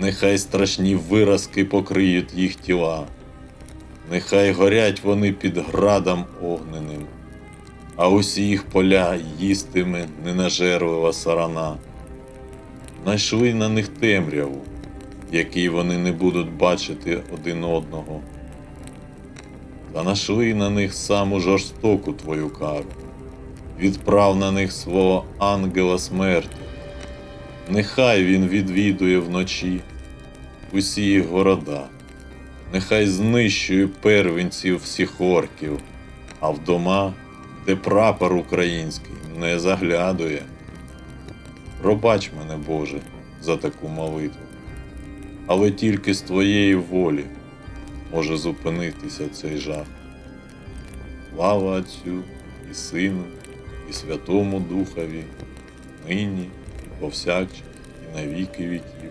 нехай страшні виразки покриють їх тіла, нехай горять вони під градом огненим, а усі їх поля їстиме ненажерлива сарана. Найшли на них темряву, якій вони не будуть бачити один одного. Та нашли на них саму жорстоку твою кару, відправ на них свого ангела смерті. Нехай він відвідує вночі усі їх города, нехай знищує первенців всіх орків, а в дома, де прапор український не заглядує. Пробач мене, Боже, за таку молитву, але тільки з твоєї волі може зупинитися цей жах. Слава Отцю і Сину, і Святому Духові, нині, повсякчас, і на віки віків.